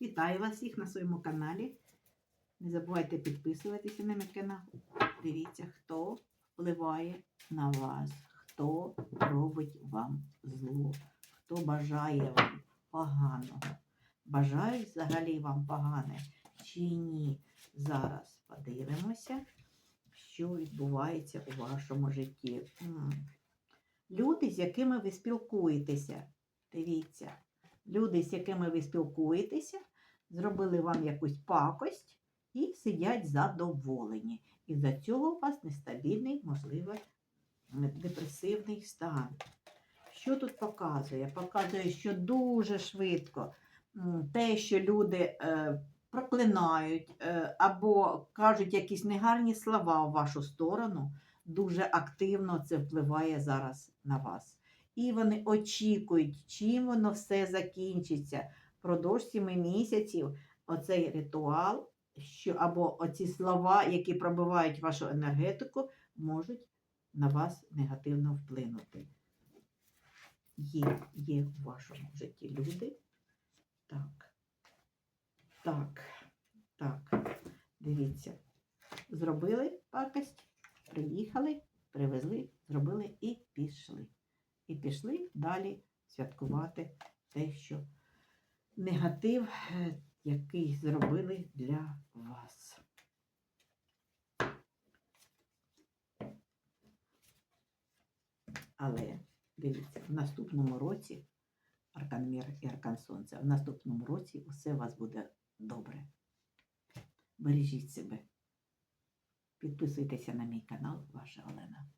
Вітаю вас всіх на своєму каналі. Не забувайте підписуватися на мій канал. Дивіться, хто впливає на вас, хто робить вам зло, хто бажає вам поганого. Бажають взагалі вам погане чи ні? Зараз подивимося, що відбувається у вашому житті. Люди, з якими ви спілкуєтеся, дивіться, люди, з якими ви спілкуєтеся, зробили вам якусь пакость і сидять задоволені. І за цього у вас нестабільний, можливо, депресивний стан. Що тут показує? Показує, що дуже швидко те, що люди е, проклинають е, або кажуть якісь негарні слова в вашу сторону, дуже активно це впливає зараз на вас. І вони очікують, чим воно все закінчиться. Продовж сіми місяців оцей ритуал, що, або оці слова, які пробивають вашу енергетику, можуть на вас негативно вплинути. Є, є в вашому житті люди. Так. Так. Так. Дивіться. Зробили пакость, приїхали, привезли, зробили і пішли. І пішли далі святкувати те, що негатив, е, який зробили для вас. Але дивіться, в наступному році Аркан Мір і Аркан Сонця, в наступному році усе у вас буде добре. Бережіть себе. Підписуйтеся на мій канал, ваша Олена.